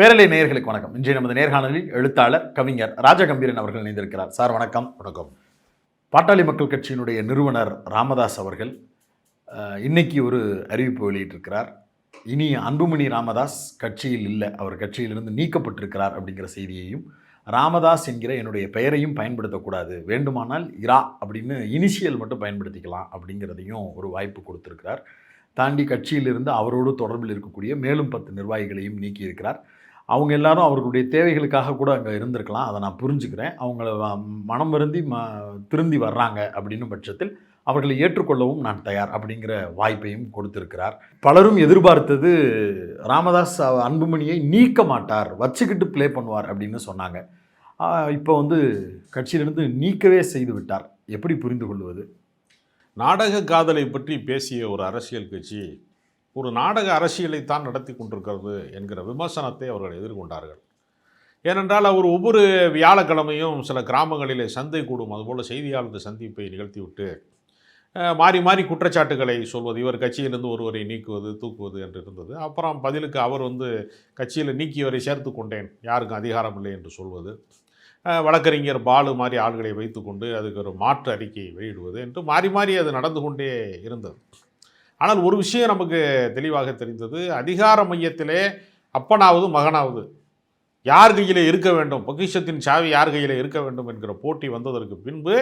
பேரலை நேயர்களுக்கு வணக்கம். இன்றைய நமது நேர்காணலில் எழுத்தாளர் கவிஞர் ராஜகம்பீரன் அவர்கள் இணைந்திருக்கிறார். சார் வணக்கம். வணக்கம். பாட்டாளி மக்கள் கட்சியினுடைய நிறுவனர் ராமதாஸ் அவர்கள் இன்னைக்கு ஒரு அறிவிப்பு வெளியிட்டிருக்கிறார். இனி அன்புமணி ராமதாஸ் கட்சியில் இல்லை. அவர் கட்சியிலிருந்து நீக்கப்பட்டிருக்கிறார் அப்படிங்கிற செய்தியையும் ராமதாஸ் என்கிற என்னுடைய பெயரையும் பயன்படுத்தக்கூடாது. வேண்டுமானால் இரா அப்படின்னு இனிஷியல் மட்டும் பயன்படுத்திக்கலாம் அப்படிங்கிறதையும் ஒரு வாய்ப்பு கொடுத்துருக்கிறார். தாண்டி கட்சியிலிருந்து அவரோடு தொடர்பில் இருக்கக்கூடிய மேலும் பத்து நிர்வாகிகளையும் நீக்கியிருக்கிறார். அவங்க எல்லாரும் அவர்களுடைய தேவைகளுக்காக கூட அங்கே இருந்திருக்கலாம். அதை நான் புரிஞ்சுக்கிறேன். அவங்கள மனம் வருந்தி ம திருந்தி வர்றாங்க அப்படின்னு பட்சத்தில் அவர்களை ஏற்றுக்கொள்ளவும் நான் தயார் அப்படிங்கிற வாய்ப்பையும் கொடுத்திருக்கிறார். பலரும் எதிர்பார்த்தது ராமதாஸ் அன்புமணியை நீக்க மாட்டார் வச்சுக்கிட்டு ப்ளே பண்ணுவார் அப்படின்னு சொன்னாங்க. இப்போ வந்து கட்சியிலிருந்து நீக்கவே செய்து விட்டார். எப்படி புரிந்து கொள்வது? நாடக காதலை பற்றி பேசிய ஒரு அரசியல் கட்சி ஒரு நாடக அரசியலைத்தான் நடத்தி கொண்டிருக்கிறது என்கிற விமர்சனத்தை அவர்கள் எதிர்கொண்டார்கள். ஏனென்றால் அவர் ஒவ்வொரு வியாழக்கிழமையும் சில கிராமங்களிலே சந்தை கூடும். அதுபோல் செய்தியாளர் சந்திப்பை நிகழ்த்திவிட்டு மாறி மாறி குற்றச்சாட்டுகளை சொல்வது இவர் கட்சியிலிருந்து ஒருவரை நீக்குவது தூக்குவது என்று இருந்தது. அப்புறம் பதிலுக்கு அவர் வந்து கட்சியில் நீக்கியவரை சேர்த்து கொண்டேன். யாருக்கும் அதிகாரம் இல்லை என்று சொல்வது. வழக்கறிஞர் பாலு மாதிரி ஆள்களை வைத்துக்கொண்டு அதுக்கு ஒரு மாற்று அறிக்கை வெளியிடுவது என்று மாறி மாறி அது நடந்து கொண்டே இருந்தது. ஆனால் ஒரு விஷயம் நமக்கு தெளிவாக தெரிந்தது. அதிகார மையத்திலே அப்பனாவது மகனாவது யார் கையில் இருக்க வேண்டும்? பொக்கிஷத்தின் சாவி யார் கையில் இருக்க வேண்டும் என்கிற போட்டி வந்ததற்கு பின்பு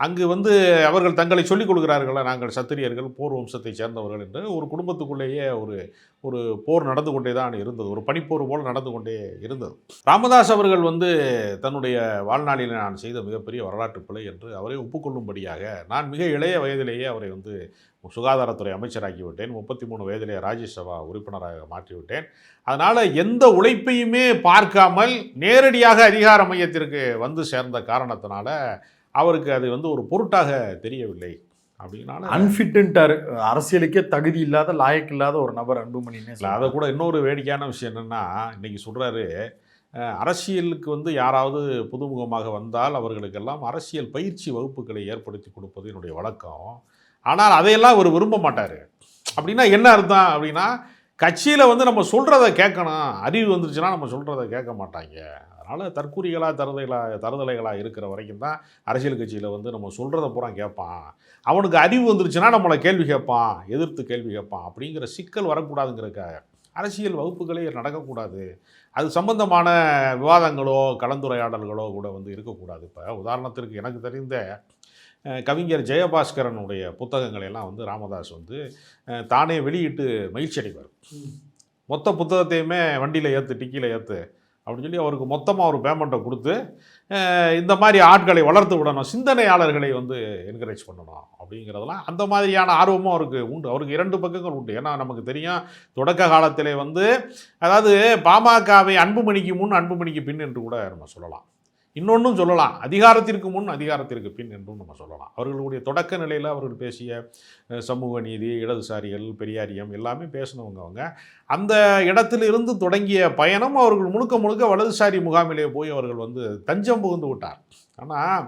அங்கு வந்து அவர்கள் தங்களை சொல்லிக் கொடுக்கிறார்களா? நாங்கள் சத்திரியர்கள் போர் வம்சத்தைச் சேர்ந்தவர்கள் என்று ஒரு குடும்பத்துக்குள்ளேயே ஒரு ஒரு போர் நடந்து கொண்டே தான் இருந்தது. ஒரு பனிப்போர் போல் நடந்து கொண்டே இருந்தது. ராமதாஸ் அவர்கள் வந்து தன்னுடைய வாழ்நாளில் நான் செய்த மிகப்பெரிய வரலாற்று பிழை என்று அவரை ஒப்புக்கொள்ளும்படியாக நான் மிக இளைய வயதிலேயே அவரை வந்து சுகாதாரத்துறை அமைச்சராக்கி விட்டேன் முப்பத்தி மூணு வயதிலே ராஜ்யசபா உறுப்பினராக மாற்றிவிட்டேன். அதனால் எந்த உழைப்பையுமே பார்க்காமல் நேரடியாக அதிகார மையத்திற்கு வந்து சேர்ந்த காரணத்தினால அவருக்கு அது வந்து ஒரு பொருட்டாக தெரியவில்லை. அப்படின்னால அன்ஃபிட்டுன்ட்டார் அரசியலுக்கே தகுதி இல்லாத லாயக்கு இல்லாத ஒரு நபர் அன்புமணினே இல்லை அதை கூட இன்னொரு வேடிக்கையான விஷயம் என்னென்னா இன்னைக்கு சொல்கிறாரு அரசியலுக்கு வந்து யாராவது புதுமுகமாக வந்தால் அவர்களுக்கெல்லாம் அரசியல் பயிற்சி வகுப்புகளை ஏற்படுத்தி கொடுப்பது என்னுடைய வழக்கம். ஆனால் அதையெல்லாம் அவர் விரும்ப மாட்டார். அப்படின்னா என்ன அர்த்தம்? அப்படின்னா கட்சியில் வந்து நம்ம சொல்கிறத கேட்கணும். அறிவு வந்துருச்சுன்னா நம்ம சொல்கிறத கேட்க மாட்டாங்க. அதனால் தற்கூரிகளாக தருதலாக தருதலைகளாக இருக்கிற வரைக்கும் தான் அரசியல் கட்சியில் வந்து நம்ம சொல்கிறத பூரா கேட்பான். அவனுக்கு அறிவு வந்துருச்சுன்னா நம்மளை கேள்வி கேட்பான் எதிர்த்து கேள்வி கேட்பான். அப்படிங்கிற சிக்கல் வரக்கூடாதுங்கிறக்காக அரசியல் வகுப்புகளே நடக்கக்கூடாது. அது சம்பந்தமான விவாதங்களோ கலந்துரையாடல்களோ கூட வந்து இருக்கக்கூடாது. இப்போ உதாரணத்திற்கு எனக்கு தெரிந்த கவிஞர் ஜெயபாஸ்கரனுடைய புத்தகங்களை எல்லாம் வந்து ராமதாஸ் வந்து தானே வெளியிட்டு மகிழ்ச்சி அடைவார். மொத்த புத்தகத்தையுமே வண்டியில் ஏற்று டிக்கியில் ஏற்று அப்படின்னு சொல்லி அவருக்கு மொத்தமாக ஒரு பேமெண்ட்டை கொடுத்து இந்த மாதிரி ஆட்களை வளர்த்து விடணும் சிந்தனையாளர்களை வந்து என்கரேஜ் பண்ணணும் அப்படிங்கிறதெல்லாம் அந்த மாதிரியான ஆர்வமும் அவருக்கு உண்டு. அவருக்கு இரண்டு பக்கங்கள் உண்டு. ஏன்னா நமக்கு தெரியும் தொடக்க காலத்திலே வந்து அதாவது பாமகவை அன்புமணிக்கு முன் அன்புமணிக்கு பின் என்று கூட நம்ம சொல்லலாம். இன்னொன்றும் சொல்லலாம். அதிகாரத்திற்கு முன் அதிகாரத்திற்கு பின் என்றும் நம்ம சொல்லலாம். அவர்களுடைய தொடக்க நிலையில் அவர்கள் பேசிய சமூக நீதி இடதுசாரிகள் பெரியாரியம் எல்லாமே பேசினவங்க அவங்க. அந்த இடத்திலிருந்து தொடங்கிய பயணம் அவர்கள் முழுக்க முழுக்க வலதுசாரி முகாமிலே போய் அவர்கள் வந்து தஞ்சம் புகுந்து விட்டார். ஆனால்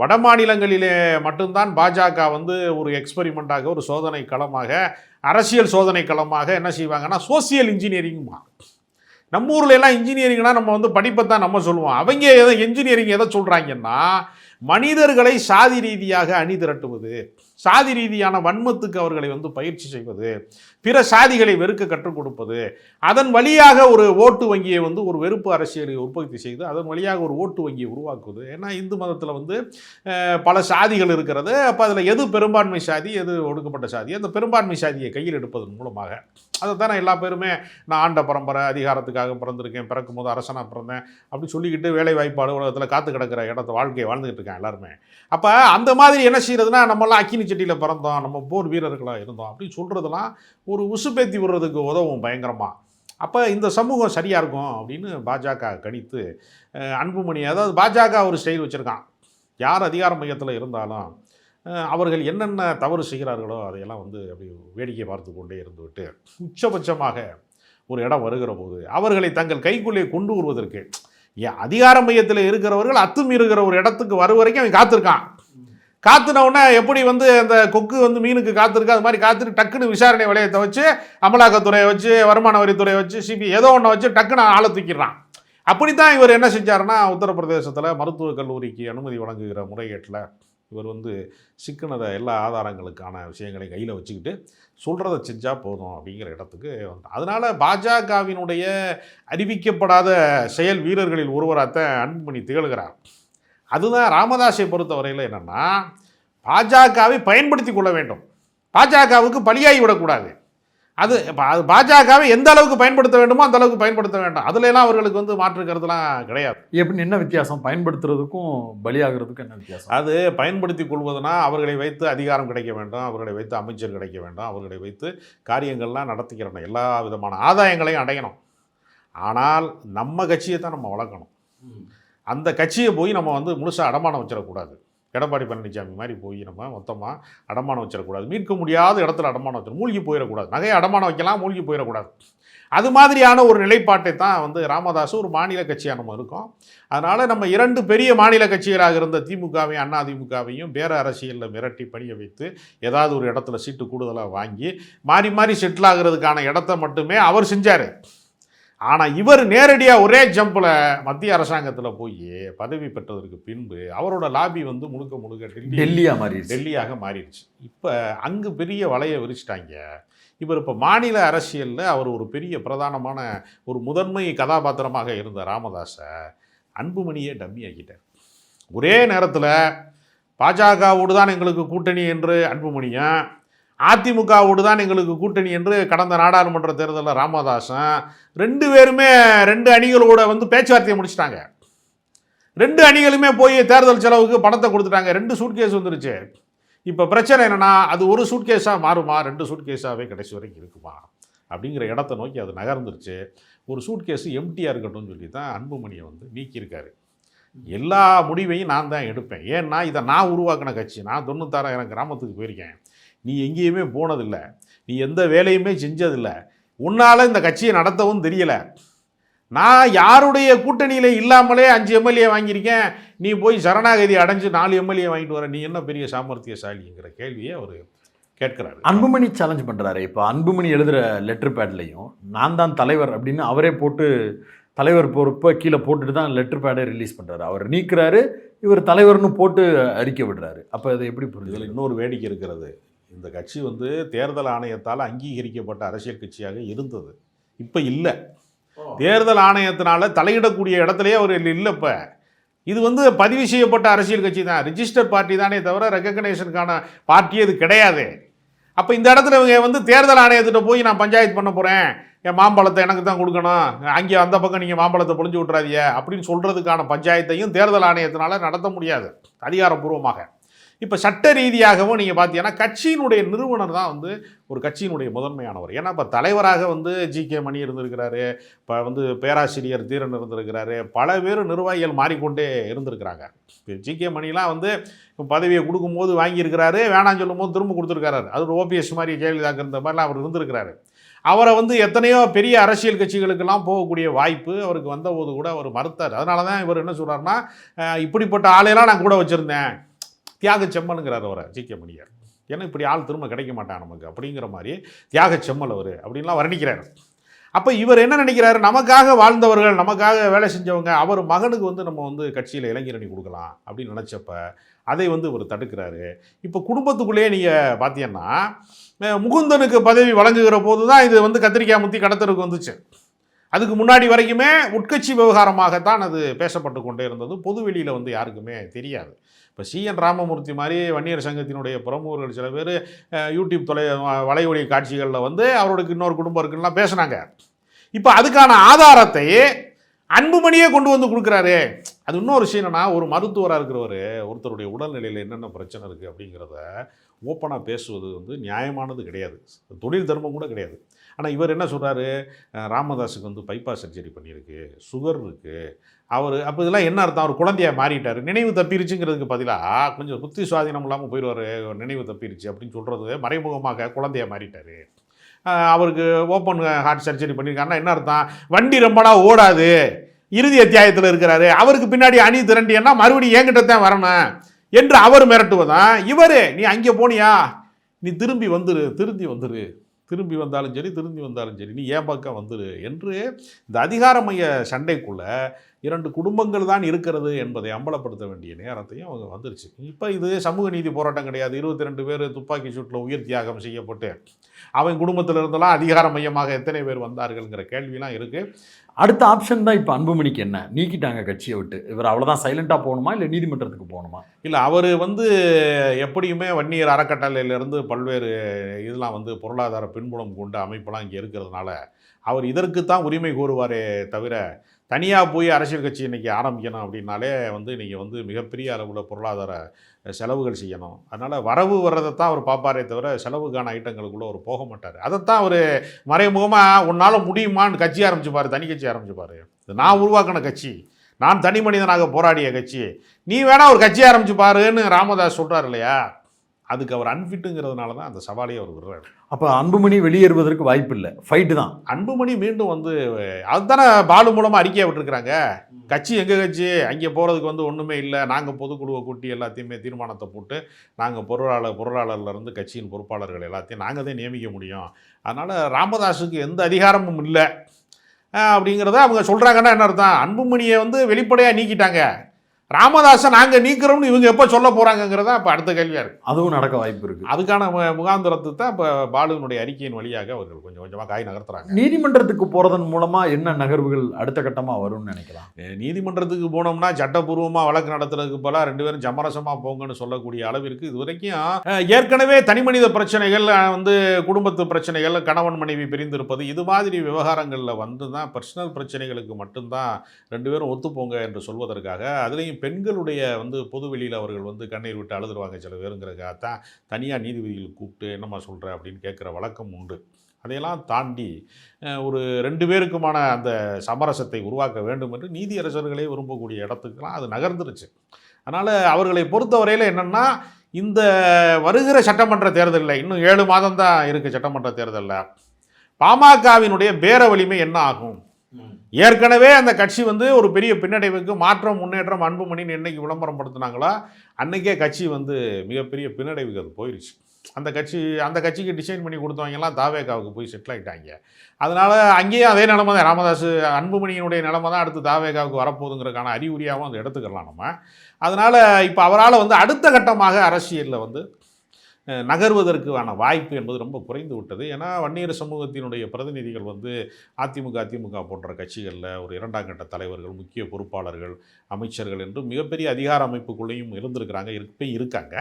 வட மாநிலங்களிலே மட்டும்தான் பாஜக வந்து ஒரு எக்ஸ்பெரிமெண்ட்டாக ஒரு சோதனை களமாக அரசியல் சோதனை களமாக என்ன செய்வாங்கன்னா சோசியல் இன்ஜினியரிங்மா நம்ம ஊரில் எல்லாம் இன்ஜினியரிங்னா நம்ம வந்து படிப்பை தான் நம்ம சொல்லுவோம். அவங்க எதை இன்ஜினியரிங் எதை சொல்கிறாங்கன்னா மனிதர்களை சாதி ரீதியாக அணி திரட்டுவது சாதி ரீதியான வன்மத்துக்கு அவர்களை வந்து பயிற்சி செய்வது பிற சாதிகளை வெறுக்க கற்றுக் கொடுப்பது அதன் வழியாக ஒரு ஓட்டு வங்கியை வந்து ஒரு வெறுப்பு அரசியலை உற்பத்தி செய்து அதன் வழியாக ஒரு ஓட்டு வங்கியை உருவாக்குவது. ஏன்னா இந்து மதத்தில் வந்து பல சாதிகள் இருக்கிறது. அப்போ அதில் எது பெரும்பான்மை சாதி எது ஒடுக்கப்பட்ட சாதி அந்த பெரும்பான்மை சாதியை கையில் எடுப்பதன் மூலமாக அதை தானே எல்லா பேருமே நான் ஆண்ட பரம்பரை அதிகாரத்துக்காக பிறந்திருக்கேன் பிறக்கும் போது அரசனாக பிறந்தேன் அப்படின்னு சொல்லிக்கிட்டு வேலை வாய்ப்பு அலுவலகத்தில் காத்து கிடக்கிற இடத்த வாழ்க்கையை வாழ்ந்துகிட்டு இருக்கேன் எல்லாருமே. அப்போ அந்த மாதிரி என்ன செய்யறதுன்னா நம்மலாம் அக்கினி செட்டியில் பிறந்தோம் நம்ம போர் வீரர்களாக இருந்தோம் அப்படின்னு சொல்கிறதுலாம் ஒரு உசுப்பேத்தி விடுறதுக்கு உதவும் பயங்கரமாக அப்போ இந்த சமூகம் சரியாக இருக்கும் அப்படின்னு பாஜக கணித்து அன்புமணி அதாவது பாஜக ஒரு ஸ்டைல் வச்சுருக்கான். யார் அதிகார மையத்தில் இருந்தாலும் அவர்கள் என்னென்ன தவறு செய்கிறார்களோ அதையெல்லாம் வந்து அப்படி வேடிக்கை பார்த்து கொண்டே இருந்துவிட்டு உச்சபட்சமாக ஒரு இடம் வருகிற போது அவர்களை தங்கள் கைக்குள்ளே கொண்டு வருவதற்கு ஏன் அதிகார மையத்தில் இருக்கிறவர்கள் அத்துமீறுகிற ஒரு இடத்துக்கு வர வரைக்கும் அவன் காத்திருக்கான். காத்துனவுடனே எப்படி வந்து அந்த கொக்கு வந்து மீனுக்கு காத்திருக்கு அது மாதிரி காத்துட்டு டக்குன்னு விசாரணை வளையத்தை வச்சு அமலாக்கத்துறையை வச்சு வருமான வரித்துறையை வச்சு சிபி ஏதோ ஒன்றை வச்சு டக்குன்னு ஆளை தூக்கிடுறான். அப்படித்தான் இவர் என்ன செஞ்சாருன்னா உத்தரப்பிரதேசத்தில் மருத்துவக் கல்லூரிக்கு அனுமதி வழங்குகிற முறைகேட்டில் இவர் வந்து சிக்கினதை எல்லா ஆதாரங்களுக்கான விஷயங்களையும் கையில் வச்சுக்கிட்டு சொல்கிறத செஞ்சால் போதும் அப்படிங்கிற இடத்துக்கு வந்து அதனால் பாஜகவினுடைய அறிவிக்கப்படாத செயல் வீரர்களில் ஒருவராகத்தான் அன்புமணி திகழ்கிறார். அதுதான் ராமதாஸை பொறுத்தவரையில் என்னென்னா பாஜகவை பயன்படுத்தி கொள்ள வேண்டும். பாஜகவுக்கு பலியாகி விடக்கூடாது அது அது பாஜகவை எந்த அளவுக்கு பயன்படுத்த வேண்டுமோ அந்த அளவுக்கு பயன்படுத்த வேண்டும். அதுல எல்லாம் அவர்களுக்கு வந்து மாற்று கருத்துலாம் கிடையாது. எப்படி என்ன வித்தியாசம்? பயன்படுத்துறதுக்கும் பலியாகிறதுக்கும் என்ன வித்தியாசம்? அது பயன்படுத்தி கொள்வதுனா அவர்களை வைத்து அதிகாரம் கிடைக்க வேண்டும் அவர்களை வைத்து அமைச்சர் கிடைக்க வேண்டும் அவர்களை வைத்து காரியங்கள்லாம் நடத்திக்கிறணும் எல்லா விதமான ஆதாயங்களையும் அடையணும். ஆனால் நம்ம கட்சியை தான் நம்ம வளர்க்கணும். அந்த கட்சியை போய் நம்ம வந்து முழுசாக அடமானம் வச்சிடக்கூடாது. எடப்பாடி பழனிசாமி மாதிரி போய் நம்ம மொத்தமாக அடமானம் வச்சிடக்கூடாது. மீட்க முடியாத இடத்துல அடமானம் வச்சிடும் மூழ்கி போயிடக்கூடாது. நகையை அடமானம் வைக்கலாம் மூழ்கி போயிடக்கூடாது. அது மாதிரியான ஒரு நிலைப்பாட்டை தான் வந்து ராமதாஸ் ஒரு மாநில கட்சியாக நம்ம இருக்கோம். அதனால் நம்ம இரண்டு பெரிய மாநில கட்சிகளாக இருந்த திமுகவையும் அண்ணா திமுகவையும் பேர அரசியலில் மிரட்டி பணிய வைத்து ஏதாவது ஒரு இடத்துல சீட்டு கூடுதலாக வாங்கி மாறி மாறி செட்டில் ஆகிறதுக்கான இடத்த மட்டுமே அவர் செஞ்சார். ஆனால் இவர் நேரடியாக ஒரே ஜம்பில் மத்திய அரசாங்கத்தில் போய் பதவி பெற்றதற்கு பின்பு அவரோட லாபி வந்து முழுக்க முழுக்க டெல்லி டெல்லியா மாறிடுச்சு. டெல்லியாக மாறிடுச்சு. இப்போ அங்கு பெரிய வலையை விரிச்சிட்டாங்க. இவர் இப்போ மாநில அரசியலில் அவர் ஒரு பெரிய பிரதானமான ஒரு முதன்மை கதாபாத்திரமாக இருந்த ராமதாஸை அன்புமணியே டம்மி ஆக்கிட்டார். ஒரே நேரத்தில் பாஜகவோடு தான் எங்களுக்கு கூட்டணி என்று அன்புமணியும் அதிமுகவோடு தான் எங்களுக்கு கூட்டணி என்று கடந்த நாடாளுமன்ற தேர்தலில் ராமதாசன் ரெண்டு பேருமே ரெண்டு அணிகளோட வந்து பேச்சுவார்த்தையை முடிச்சிட்டாங்க. ரெண்டு அணிகளுமே போய் தேர்தல் செலவுக்கு பணத்தை கொடுத்துட்டாங்க. ரெண்டு சூட்கேஸ் வந்துருச்சு. இப்போ பிரச்சனை என்னென்னா அது ஒரு சூட்கேஸாக மாறுமா? ரெண்டு சூட்கேஸாகவே கடைசி வரைக்கும் இருக்குமா? அப்படிங்கிற இடத்த நோக்கி அது நகர்ந்துருச்சு. ஒரு சூட்கேஸ் எம்டியாக இருக்கட்டும்னு சொல்லி தான் அன்புமணியை வந்து நீக்கியிருக்காரு. எல்லா முடிவையும் நான் தான் எடுப்பேன். ஏன்னா இதை நான் உருவாக்கின கட்சி. நான் தொண்ணூத்தாறாயிரம் கிராமத்துக்கு போயிருக்கேன். நீ எங்கேயுமே போனதில்லை. நீ எந்த வேலையுமே செஞ்சதில்லை. உன்னால் இந்த கட்சியை நடத்தவும் தெரியலை. நான் யாருடைய கூட்டணியில் இல்லாமலே அஞ்சு எம்எல்ஏ வாங்கியிருக்கேன். நீ போய் சரணாகதி அடைஞ்சு நாலு எம்எல்ஏ வாங்கிட்டு வர நீ என்ன பெரிய சாமர்த்தியசாலிங்கிற கேள்வியை அவர் கேட்கிறாரு. அன்புமணி சேலஞ்ச் பண்றாரு இப்போ. அன்புமணி எழுதுற லெட்டர் பேட்லையும் நான் தான் தலைவர் அப்படின்னு அவரே போட்டு தலைவர் பொறுப்பை கீழே போட்டுட்டு தான் லெட்டர் பேடை ரிலீஸ் பண்றாரு. அவர் நீக்குறாரு இவர் தலைவர்னு போட்டு அறிக்கை விடுறாரு. அப்போ அதை எப்படி புரியுது இன்னொரு வேடிக்கை இருக்கிறது. இந்த கட்சி வந்து தேர்தல் ஆணையத்தால் அங்கீகரிக்கப்பட்ட அரசியல் கட்சியாக இருந்தது. இப்போ இல்லை. தேர்தல் ஆணையத்தினால தலையிடக்கூடிய இடத்துலயே அவர் இல்லை இப்போ. இது வந்து பதிவு செய்யப்பட்ட அரசியல் கட்சி தான். ரிஜிஸ்டர் பார்ட்டி தானே தவிர ரெக்கக்னேஷனுக்கான பார்ட்டி இது கிடையாது. அப்போ இந்த இடத்துல இவங்க வந்து தேர்தல் ஆணையத்திட்ட போய் நான் பஞ்சாயத்து பண்ண போகிறேன் என் மாம்பழத்தை எனக்கு தான் கொடுக்கணும். அங்கே அந்த பக்கம் நீங்கள் மாம்பழத்தை பொழிஞ்சு விட்றாதீங்க அப்படின்னு சொல்கிறதுக்கான பஞ்சாயத்தையும் தேர்தல் ஆணையத்தினால நடத்த முடியாது. அதிகாரப்பூர்வமாக. இப்போ சட்ட ரீதியாகவும் நீங்கள் பார்த்தீங்கன்னா கட்சியினுடைய நிறுவனர் தான் வந்து ஒரு கட்சியினுடைய முதன்மையானவர். ஏன்னா இப்போ தலைவராக வந்து ஜி கே மணி இருந்திருக்கிறாரு இப்போ வந்து பேராசிரியர் தீரன் இருந்திருக்கிறாரு பல பேர் நிர்வாகிகள் மாறிக்கொண்டே இருந்திருக்கிறாங்க. இப்போ ஜி கே மணிலாம் வந்து பதவியை கொடுக்கும்போது வாங்கியிருக்கிறாரு வேணாம் சொல்லும்போது திரும்ப கொடுத்துருக்காரு அது ஒரு ஓபிஎஸ் மாதிரி ஜெயலலிதாக்கு இருந்த மாதிரிலாம் அவர் இருந்திருக்கிறாரு. அவரை வந்து எத்தனையோ பெரிய அரசியல் கட்சிகளுக்கெல்லாம் போகக்கூடிய வாய்ப்பு அவருக்கு வந்தபோது கூட அவர் மறுத்தார். அதனால தான் இவர் என்ன சொல்கிறாருன்னா இப்படிப்பட்ட ஆளையெல்லாம் நான் கூட வச்சுருந்தேன். தியாக செம்மலுங்கிறார் அவரை ஜி கே மணியார் ஏன்னா இப்படி ஆள் திரும்ப கிடைக்க மாட்டான் நமக்கு அப்படிங்கிற மாதிரி தியாக செம்மல் அவர் அப்படின்லாம் வர்ணிக்கிறார். அப்போ இவர் என்ன நினைக்கிறாரு? நமக்காக வாழ்ந்தவர்கள் நமக்காக வேலை செஞ்சவங்க அவர் மகனுக்கு வந்து நம்ம வந்து கட்சியில் இளைஞரணி கொடுக்கலாம் அப்படின்னு நினச்சப்ப அதை வந்து இவர் தடுக்கிறாரு. இப்போ குடும்பத்துக்குள்ளேயே நீங்கள் பார்த்தீங்கன்னா முகுந்தனுக்கு பதவி வழங்குகிற போது தான் இது வந்து கத்திரிக்காய் முத்தி கடத்தலுக்கு வந்துச்சு. அதுக்கு முன்னாடி வரைக்குமே உட்கட்சி விவகாரமாகத்தான் அது பேசப்பட்டு கொண்டே இருந்தது. பொது வெளியில் வந்து யாருக்குமே தெரியாது. இப்போ சிஎன் ராமமூர்த்தி மாதிரி வன்னியர் சங்கத்தினுடைய பிரமுகர்கள் சில பேர் யூடியூப் தொலை வலையொலி காட்சிகளில் வந்து அவருக்கு இன்னொரு குடும்பம் இருக்குன்னா பேசுனாங்க. இப்போ அதுக்கான ஆதாரத்தை அன்புமணியே கொண்டு வந்து கொடுக்குறாரு. அது இன்னொரு விஷயம் என்னென்னா ஒரு மருத்துவராக இருக்கிறவர் ஒருத்தருடைய உடல்நிலையில் என்னென்ன பிரச்சனை இருக்குது அப்படிங்கிறத ஓப்பனாக பேசுவது வந்து நியாயமானது கிடையாது. தொழில் தர்மம் கூட கிடையாது. ஆனால் இவர் என்ன சொல்கிறாரு ராமதாஸுக்கு வந்து பைபாஸ் சர்ஜரி பண்ணியிருக்கு. சுகர் இருக்குது அவர் அப்போ இதெல்லாம் என்ன அர்த்தம்? அவர் குழந்தையாக மாறிட்டார். நினைவு தப்பிருச்சுங்கிறதுக்கு பதிலாக கொஞ்சம் புத்தி சுவாதீனம் இல்லாமல் போயிடுவார். நினைவு தப்பிருச்சு அப்படின்னு சொல்கிறது மறைமுகமாக குழந்தையாக மாறிட்டார். அவருக்கு ஓப்பன் ஹார்ட் சர்ஜரி பண்ணியிருக்காருன்னா என்ன அர்த்தம்? வண்டி ரொம்படா ஓடாது. இறுதி அத்தியாயத்தில் இருக்கிறாரு. அவருக்கு பின்னாடி அணி திரண்டியன்னா மறுபடியும் என்கிட்ட தான் வரணும் என்று அவர் மிரட்டுவதான் இவர் நீ அங்கே போனியா? நீ திரும்பி வந்துரு திரும்பி வந்துரு. திரும்பி வந்தாலும் சரி திரும்பி வந்தாலும் சரி நீ ஏன் பக்கம் வந்துரு? என்று இந்த அதிகாரமைய சண்டைக்குள்ளே இரண்டு குடும்பங்கள் தான் இருக்கிறது என்பதை அம்பலப்படுத்த வேண்டிய நேரத்தையும் அவங்க வந்துருச்சு. இப்போ இது சமூக நீதி போராட்டம் கிடையாது. இருபத்தி ரெண்டு பேர் துப்பாக்கி சூட்டில் உயிர் தியாகம் செய்யப்பட்டு அவன் குடும்பத்தில் இருந்தெல்லாம் அதிகார மையமாக எத்தனை பேர் வந்தார்கள்ங்கிற கேள்விலாம் இருக்குது அடுத்த ஆப்ஷன் தான் இப்போ அன்புமணிக்கு என்ன? நீக்கிட்டாங்க கட்சியை விட்டு. இவர் அவ்வளோதான் சைலண்ட்டாக போகணுமா இல்லை நீதிமன்றத்துக்கு போகணுமா? இல்லை அவர் வந்து எப்படியுமே வன்னியர் அறக்கட்டளையிலேருந்து பல்வேறு இதெல்லாம் வந்து பொருளாதார பின்புலம் கொண்ட அமைப்பெல்லாம் இங்கே இருக்கிறதுனால அவர் இதற்கு தான் உரிமை கோருவாரே தவிர தனியாக போய் அரசியல் கட்சி இன்றைக்கி ஆரம்பிக்கணும் அப்படின்னாலே வந்து நீங்கள் வந்து மிகப்பெரிய அளவில் பொருளாதார செலவுகள் செய்யணும். அதனால் வரவு வர்றதை தான் அவர் பார்ப்பாரே தவிர செலவுக்கான ஐட்டங்களுக்குள்ளே அவர் போக மாட்டார். அதைத்தான் அவர் மறைமுகமாக உன்னால் முடியுமான்னு கட்சி ஆரம்பிச்சுப்பார் தனி கட்சி ஆரம்பிச்சுப்பார். இது நான் உருவாக்கின கட்சி. நான் தனி மனிதனாக போராடிய கட்சி. நீ வேணால் ஒரு கட்சி ஆரம்பிச்சு பாருன்னு ராமதாஸ் சொல்கிறார் இல்லையா? அதுக்கு அவர் அன்ஃபிட்டுங்கிறதுனால தான் அந்த சவாலையை அவர் விடுறாரு. அப்போ அன்புமணி வெளியேறுவதற்கு வாய்ப்பு இல்லை ஃபைட்டு தான். அன்புமணி மீண்டும் வந்து அதுதானே பாலு மூலமாக அறிக்கையை விட்டுருக்குறாங்க. கட்சி எங்கள் கட்சி? அங்கே போகிறதுக்கு வந்து ஒன்றுமே இல்லை. நாங்கள் பொதுக்குழுவை கூட்டி எல்லாத்தையுமே தீர்மானத்தை போட்டு நாங்கள் பொருளாளர் பொருளாளர்லேருந்து கட்சியின் பொறுப்பாளர்கள் எல்லாத்தையும் நாங்கள் தான் நியமிக்க முடியும். அதனால் ராமதாஸுக்கு எந்த அதிகாரமும் இல்லை. அப்படிங்கிறத அவங்க சொல்கிறாங்கன்னா என்ன அர்த்தம்? அன்புமணியை வந்து வெளிப்படையாக நீக்கிட்டாங்க. ராமதாஸை நாங்கள் நீக்கிறோம்னு இவங்க எப்போ சொல்ல போகிறாங்கங்கிறதா இப்போ அடுத்த கேள்வியாக இருக்குது அதுவும் நடக்க வாய்ப்பு இருக்கு. அதுக்கான முகாந்திரத்தை தான் இப்போ பாலுவினுடைய அறிக்கையின் வழியாக அவர்கள் கொஞ்சம் கொஞ்சமாக காய் நகர்த்துறாங்க. நீதிமன்றத்துக்கு போறதன் மூலமா என்ன நகர்வுகள் அடுத்த கட்டமா வரும்னு நினைக்கலாம் நீதிமன்றத்துக்கு போனோம்னா சட்டப்பூர்வமாக வழக்கு நடத்துறதுக்கு போல ரெண்டு பேரும் சமரசமாக போங்கன்னு சொல்லக்கூடிய அளவிற்கு இது வரைக்கும் ஏற்கனவே தனிமனித பிரச்சனைகள் வந்து குடும்பத்து பிரச்சனைகள் கணவன் மனைவி பிரிந்திருப்பது இது மாதிரி விவகாரங்களில் வந்து தான் பர்சனல் பிரச்சனைகளுக்கு மட்டும்தான் ரெண்டு பேரும் ஒத்துப்போங்க என்று சொல்வதற்காக அதுலேயும் பெண்களுடைய வந்து பொதுவெளியில் அவர்கள் வந்து கண்ணீர் விட்டு அழுதுருவாங்க சில பேருங்கிறதுக்காக தான். தனியாக நீதிபதிகள் கூப்பிட்டு என்னம்மா சொல்கிற அப்படின்னு கேட்குற வழக்கம் உண்டு. அதையெல்லாம் தாண்டி ஒரு ரெண்டு பேருக்குமான அந்த சமரசத்தை உருவாக்க வேண்டும் என்று நீதியரசர்களே விரும்பக்கூடிய இடத்துக்குலாம் அது நகர்ந்துருச்சு. அதனால் அவர்களை பொறுத்தவரையில் என்னென்னா இந்த வருகிற சட்டமன்ற தேர்தலில் இன்னும் ஏழு மாதம் தான் இருக்குது சட்டமன்ற தேர்தலில். பாமகவினுடைய பேர வலிமை என்ன ஆகும்? ஏற்கனவே அந்த கட்சி வந்து ஒரு பெரிய பின்னடைவுக்கு மாற்றம் முன்னேற்றம் அன்புமணின்னு என்னைக்கு விளம்பரம் படுத்துனாங்களோ அன்றைக்கே கட்சி வந்து மிகப்பெரிய பின்னடைவுக்கு அது போயிடுச்சு அந்த கட்சி அந்த கட்சிக்கு டிசைன் பண்ணி கொடுத்தவங்கலாம் தாவேகாவுக்கு போய் செட்டில் ஆகிட்டாங்க அதனால் அங்கேயும் அதே நிலமை தான் ராமதாஸ் அன்புமணியினுடைய நிலமை தான் அடுத்து தாவேகாவுக்கு வரப்போகுதுங்கிறதுக்கான அறிகுறியாகவும் அதை எடுத்துக்கலாம் நம்ம. அதனால் இப்போ அவரால் வந்து அடுத்த கட்டமாக அரசியலில் வந்து நகர்வதற்கான வாய்ப்பு என்பது ரொம்ப குறைந்து விட்டது. ஏன்னா வன்னியர் சமூகத்தினுடைய பிரதிநிதிகள் வந்து அதிமுக அதிமுக போன்ற கட்சிகளில் ஒரு இரண்டாம் கட்ட தலைவர்கள் முக்கிய பொறுப்பாளர்கள் அமைச்சர்கள் என்று மிகப்பெரிய அதிகார அமைப்புக்குள்ளேயும் இருந்திருக்கிறாங்க இருப்பே இருக்காங்க.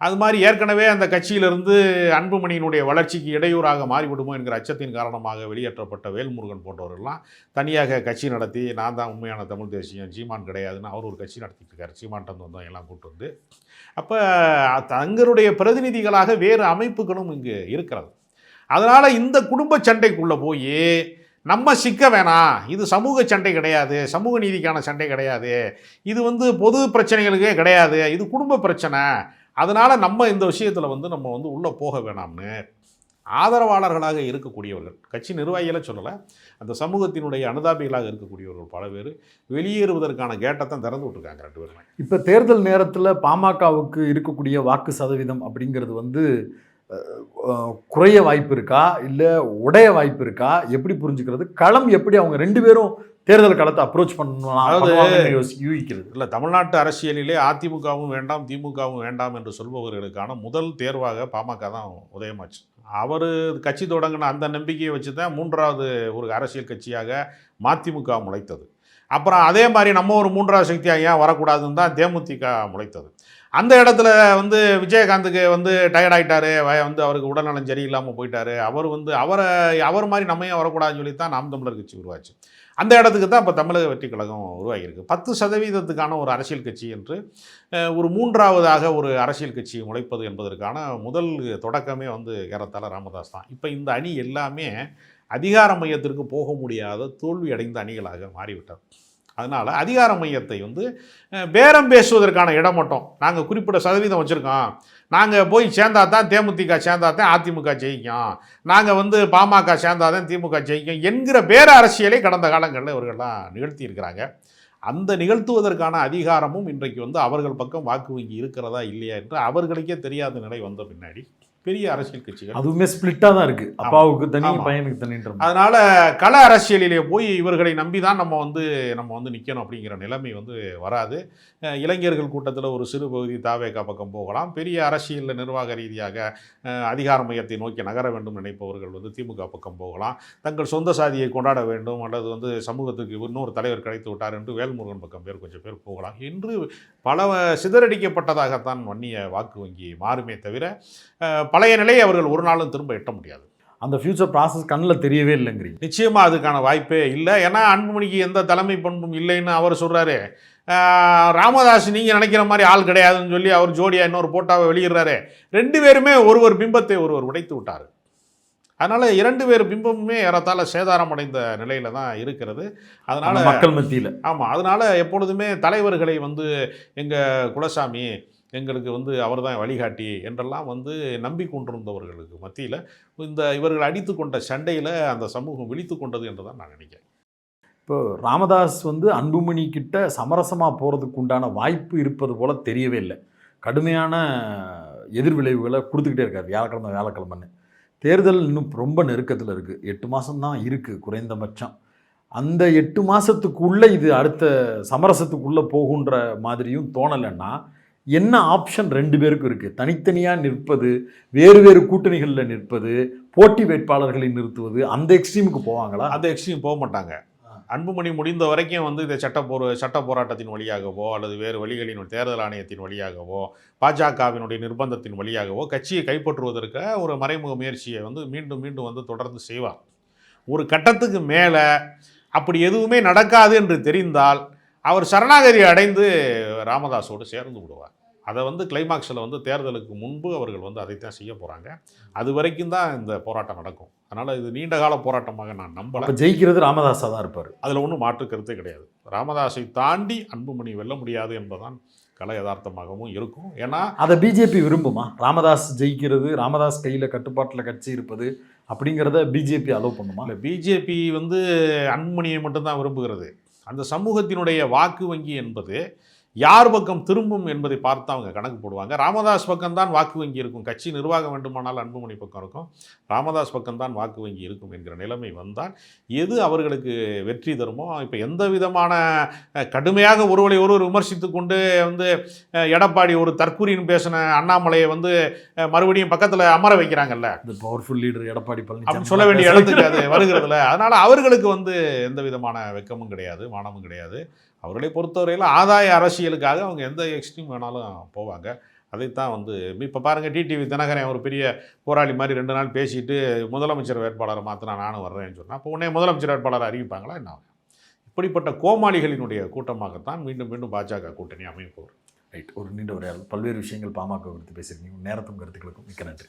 அது மாதிரி ஏற்கனவே அந்த கட்சியிலிருந்து அன்புமணியினுடைய வளர்ச்சிக்கு இடையூறாக மாறிவிடுமோ என்கிற அச்சத்தின் காரணமாக வெளியேற்றப்பட்ட வேல்முருகன் போன்றவர்கள்லாம் தனியாக கட்சி நடத்தி நான் தான் உண்மையான தமிழ் தேசியம் சீமான் கிடையாதுன்னு அவர் ஒரு கட்சி நடத்திட்டு இருக்காரு சீமான்ட்டு வந்தவங்க எல்லாம் கூப்பிட்டு வந்து. அப்போ தங்களுடைய பிரதிநிதிகளாக வேறு அமைப்புகளும் இங்கு இருக்கிறது. அதனால் இந்த குடும்ப சண்டைக்குள்ளே போய் நம்ம சிக்க வேணாம். இது சமூக சண்டை கிடையாது. சமூக நீதிக்கான சண்டை கிடையாது. இது வந்து பொது பிரச்சனைகளுக்கே கிடையாது. இது குடும்ப பிரச்சனை. அதனால் நம்ம இந்த விஷயத்தில் வந்து நம்ம வந்து உள்ளே போக வேணாம்னு ஆதரவாளர்களாக இருக்கக்கூடியவர்கள். கட்சி நிர்வாகிகளை சொல்லலை அந்த சமூகத்தினுடைய அனுதாபிகளாக இருக்கக்கூடியவர்கள் பல பேர். வெளியேறுவதற்கான கேட்டை தான் திறந்து விட்டுருக்காங்க ரெண்டு பேருமே. இப்போ தேர்தல் நேரத்தில் பாமகவுக்கு இருக்கக்கூடிய வாக்கு சதவீதம் அப்படிங்கிறது வந்து குறைய வாய்ப்பு இருக்கா? இல்லை உடைய வாய்ப்பு இருக்கா? எப்படி புரிஞ்சுக்கிறது? களம் எப்படி அவங்க ரெண்டு பேரும் தேர்தல் களத்தை அப்ரோச் பண்ணலாம் அதாவது- யூகிக்கிறது. இல்லை தமிழ்நாட்டு அரசியலிலே அதிமுகவும் வேண்டாம் திமுகவும் வேண்டாம் என்று சொல்பவர்களுக்கான முதல் தேர்வாக பாமக தான் உதயமாச்சு. அவர் கட்சி தொடங்கின அந்த நம்பிக்கையை வச்சு தான் மூன்றாவது ஒரு அரசியல் கட்சியாக மதிமுக முளைத்தது. அப்புறம் அதே மாதிரி நம்ம ஒரு மூன்றாவது சக்தியாக ஏன் வரக்கூடாதுன்னு தான் தேமுதிக முளைத்தது. அந்த இடத்துல வந்து விஜயகாந்துக்கு வந்து டயர்ட் ஆகிட்டாரு வந்து அவருக்கு உடல்நலம் சரியில்லாமல் போயிட்டாரு. அவர் வந்து அவரை அவர் மாதிரி நம்ம ஏன் வரக்கூடாதுன்னு சொல்லி தான் நாம் தமிழர் கட்சி உருவாச்சு. அந்த இடத்துக்கு தான் இப்போ தமிழக வெற்றி கழகம் உருவாகியிருக்கு. பத்து சதவீதத்துக்கான ஒரு அரசியல் கட்சி என்று ஒரு மூன்றாவதாக ஒரு அரசியல் கட்சி முளைப்பது என்பதற்கான முதல் தொடக்கமே வந்து ஏறத்தாழ ராமதாஸ் தான். இப்போ இந்த அணி எல்லாமே அதிகார மையத்திற்கு போக முடியாத தோல்வி அடைந்த அணிகளாக மாறிவிட்டது. அதனால் அதிகார மையத்தை வந்து பேரம் பேசுவதற்கான இடம் மட்டும். நாங்கள் குறிப்பிட்ட சதவீதம் வச்சுருக்கோம். நாங்கள் போய் சேர்ந்தா தான் தேமுதிக சேர்ந்தா தான் அதிமுக ஜெயிக்கும். நாங்கள் வந்து பாமக சேர்ந்தாதான் திமுக ஜெயிக்கும் என்கிற பேர அரசியலை கடந்த காலங்களில் இவர்கள்லாம் நிகழ்த்தியிருக்கிறாங்க அந்த நிகழ்த்துவதற்கான அதிகாரமும் இன்றைக்கு வந்து அவர்கள் பக்கம் வாக்கு வங்கி இருக்கிறதா இல்லையா என்று அவர்களுக்கே தெரியாத நிலை வந்த பின்னாடி பெரிய அரசியல் கட்சிகள். அதுவுமே ஸ்பிளிட்டாக தான் இருக்கு. அப்பாவுக்கு தனி. பையனுக்கு தனின்ற. அதனால கள அரசியலிலே போய் இவர்களை நம்பி தான் நம்ம வந்து நம்ம வந்து நிற்கணும் அப்படிங்கிற நிலைமை வந்து வராது. இளைஞர்கள் கூட்டத்தில் ஒரு சிறு பகுதி தாவேகா பக்கம் போகலாம். பெரிய அரசியல் நிர்வாக ரீதியாக அதிகார மையத்தை நோக்கி நகர வேண்டும் நினைப்பவர்கள் வந்து திமுக பக்கம் போகலாம். தங்கள் சொந்த சாதியை கொண்டாட வேண்டும். அல்லது வந்து சமூகத்துக்கு இன்னொரு தலைவர் கிடைத்து விட்டார் என்று வேல்முருகன் பக்கம் பேர் கொஞ்சம் பேர் போகலாம். என்று பல சிதறடிக்கப்பட்டதாகத்தான் வன்னிய வாக்கு வங்கி மாறுமே தவிர பழைய நிலையை அவர்கள் ஒரு நாளும் திரும்ப எட்ட முடியாது. அந்த ஃபியூச்சர் ப்ராசஸ் கண்ணில் தெரியவே இல்லைங்கிறீங்க. நிச்சயமாக அதுக்கான வாய்ப்பே இல்லை. ஏன்னா அன்புமணிக்கு எந்த தலைமை பண்பும் இல்லைன்னு அவர் சொல்கிறாரு ராமதாஸ் நீங்கள் நினைக்கிற மாதிரி ஆள் கிடையாதுன்னு சொல்லி அவர் ஜோடியா இன்னொரு போட்டாவை வெளியிடுறாரு. ரெண்டு பேருமே ஒருவர் பிம்பத்தை ஒருவர் உடைத்து விட்டார். அதனால் இரண்டு பேர் பிம்பமுமே ஏறத்தாழ சேதாரம் அடைந்த நிலையில தான் இருக்கிறது. அதனால் மக்கள் மத்தியில். ஆமாம் அதனால் எப்பொழுதுமே தலைவர்களை வந்து எங்கள் குலசாமி எங்களுக்கு வந்து அவர் தான் வழிகாட்டி என்றெல்லாம் வந்து நம்பிக்கொண்டிருந்தவர்களுக்கு மத்தியில் இந்த இவர்கள் அடித்து கொண்ட சண்டையில் அந்த சமூகம் விழித்து கொண்டது என்று தான் நான் நினைக்கிறேன். இப்போ ராமதாஸ் வந்து அன்புமணி கிட்ட சமரசமாக போகிறதுக்கு உண்டான வாய்ப்பு இருப்பது போல் தெரியவே இல்லை. கடுமையான எதிர்விளைவுகளை கொடுத்துக்கிட்டே இருக்கார் வியாழக்கிழமை வியாழக்கிழமைன்னு. தேர்தல் இன்னும் ரொம்ப நெருக்கத்தில் இருக்குது எட்டு மாதம்தான் இருக்குது குறைந்தபட்சம். அந்த எட்டு மாதத்துக்குள்ளே இது அடுத்த சமரசத்துக்குள்ளே போகுன்ற மாதிரியும் தோணலைன்னா என்ன ஆப்ஷன் ரெண்டு பேருக்கும் இருக்குது தனித்தனியாக நிற்பது வேறு வேறு கூட்டணிகளில் நிற்பது போட்டி வேட்பாளர்களை நிறுத்துவது அந்த எக்ஸ்ட்ரீமுக்கு போவாங்களா? அந்த எக்ஸ்ட்ரீம் போக மாட்டாங்க. அன்புமணி முடிந்த வரைக்கும் வந்து இந்த சட்ட போர சட்ட போராட்டத்தின் வழியாகவோ அல்லது வேறு வழிகளின் தேர்தல் ஆணையத்தின் வழியாகவோ பாஜகவினுடைய நிர்பந்தத்தின் வழியாகவோ கட்சியை கைப்பற்றுவதற்கு ஒரு மறைமுக முயற்சியை வந்து மீண்டும் மீண்டும் வந்து தொடர்ந்து செய்வார் ஒரு கட்டத்துக்கு மேலே அப்படி எதுவுமே நடக்காது என்று தெரிந்தால் அவர் சரணாகதி அடைந்து ராமதாஸோடு சேர்ந்து விடுவார். அதை வந்து கிளைமாக்ஸில் வந்து தேர்தலுக்கு முன்பு அவர்கள் வந்து அதைத்தான் செய்ய போகிறாங்க அது வரைக்கும் தான் இந்த போராட்டம் நடக்கும். அதனால் இது நீண்ட கால போராட்டமாக நான் நம்பலை. அப்போ ஜெயிக்கிறது ராமதாஸாக தான் இருப்பார். அதில் ஒன்றும் மாற்று கருத்தே கிடையாது. ராமதாஸை தாண்டி அன்புமணி வெல்ல முடியாது என்பதுதான் கலை யதார்த்தமாகவும் இருக்கும். ஏன்னா அதை பிஜேபி விரும்புமா? ராமதாஸ் ஜெயிக்கிறது ராமதாஸ் கையில் கட்டுப்பாட்டில் கட்சி இருப்பது அப்படிங்கிறத பிஜேபி அலோவ் பண்ணுமா? இல்லை பிஜேபி வந்து அன்புமணியை மட்டும்தான் விரும்புகிறது. அந்த சமூகத்தினுடைய வாக்கு வங்கி என்பது யார் பக்கம் திரும்பும் என்பதை பார்த்து அவங்க கணக்கு போடுவாங்க. ராமதாஸ் பக்கம்தான் வாக்கு வங்கி இருக்கும். கட்சி நிர்வாகம் வேண்டுமானால் அன்புமணி பக்கம் இருக்கும். ராமதாஸ் பக்கம்தான் வாக்கு வங்கி இருக்கும் என்கிற நிலைமை வந்தால் எது அவர்களுக்கு வெற்றி தருமோ? இப்போ எந்த விதமான கடுமையாக ஒருவரை ஒருவர் விமர்சித்து கொண்டு வந்து எடப்பாடி ஒரு தற்கூரின்னு பேசின அண்ணாமலையை வந்து மறுபடியும் பக்கத்தில் அமர வைக்கிறாங்கல்ல? பவர்ஃபுல் லீடர் எடப்பாடி அப்படின்னு பழனிசாமி சொல்ல வேண்டிய இடத்துக்கு அது வருகிறதுல. அதனால அவர்களுக்கு வந்து எந்த விதமான வெக்கமும் கிடையாது மானமும் கிடையாது. அவர்களை பொறுத்தவரையில் ஆதாய அரசியலுக்காக அவங்க எந்த எக்ஸ்ட்ரீம் வேணாலும் போவாங்க. அதைத்தான் வந்து இப்போ பாருங்கள் டிடிவி தினகரன் ஒரு பெரிய போராளி மாதிரி ரெண்டு நாள் பேசிட்டு முதலமைச்சர் வேட்பாளரை மாற்றினா நானும் வர்றேன்னு சொன்னால் அப்போ உடனே முதலமைச்சர் வேட்பாளரை அறிவிப்பாங்களா? என்ன இப்படிப்பட்ட கோமாளிகளினுடைய கூட்டமாகத்தான் மீண்டும் மீண்டும் பாஜக கூட்டணி அமைய ரைட் ஒரு நீண்ட உரையாடல். பல்வேறு விஷயங்கள் பாமக குறித்து பேசியிருக்கீங்க. நேரத்தும் கருத்துக்களுக்கும் மிக்க நன்றி.